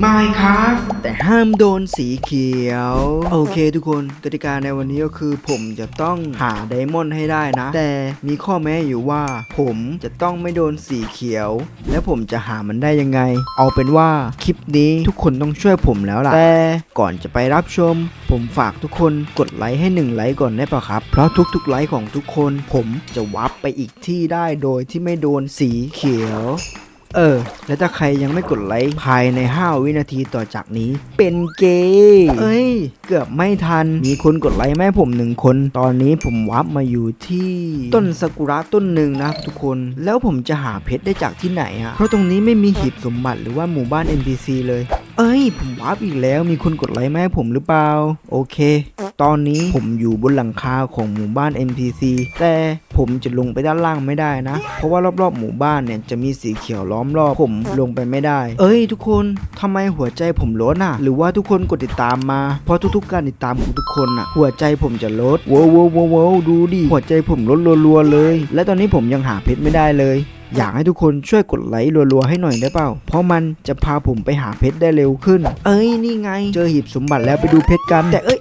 ไม่ครับแต่ห้ามโดนสีเขียว โอเคทุกคนกติกาในวันนี้ก็คือ ผมจะต้องหาไดมอนด์ให้ได้นะ แต่มีข้อแม้อยู่ว่า ผมจะต้องไม่โดนสีเขียว แล้วผมจะหามันได้ยังไง เอาเป็นว่าคลิปนี้ทุกคนต้องช่วยผมแล้วล่ะ แต่ก่อนจะไปรับชม ผมฝากทุกคนกดไลค์ให้หนึ่งไลค์ก่อนได้ปะครับ เพราะทุกๆไลค์ของทุกคน ผมจะวับไปอีกที่ได้โดยที่ไม่โดนสีเขียว เออ แล้วถ้าใครยังไม่กดไลค์ภายใน 5 วินาทีต่อจากนี้ เป็นเกย์เอ้ย เกือบไม่ทัน มีคนกดไลค์แม่ผมหนึ่งคน ตอนนี้ผมวับมาอยู่ที่ ต้นซากุระต้นหนึ่งนะทุกคน แล้วผมจะหาเพชรได้จากที่ไหนอะเพราะตรงนี้ไม่มีหีบสมบัติหรือว่าหมู่บ้าน NPC เลย เอ้ย ผมวับอีกแล้ว มีคนกดไลค์แม่ผมหรือเปล่า โอเค ตอนนี้ผมอยู่บนหลังคาของหมู่บ้าน NPC แต่ผมจะลงไปด้านล่างไม่ได้นะ เพราะว่ารอบๆหมู่บ้านเนี่ยจะมีสีเขียวล้อมรอบผมลงไปไม่ได้ เอ้ยทุกคนทำไมหัวใจผมลดอะ หรือว่าทุกคนกดติดตามมา เพราะทุกๆการติดตามของทุกคนอะ หัวใจผมจะลดว้าวว้าวว้าวว้าวดูดิ หัวใจผมลดรัวๆเลย และตอนนี้ผมยังหาเพชรไม่ได้เลยอยากให้ทุกคนช่วยกดไลค์รัวๆให้หน่อยได้เปล่า เพราะมันจะพาผมไปหาเพชรได้เร็วขึ้น เอ้ยนี่ไง เจอหีบสมบัติแล้วไปดูเพชรกัน แต่เอ้ย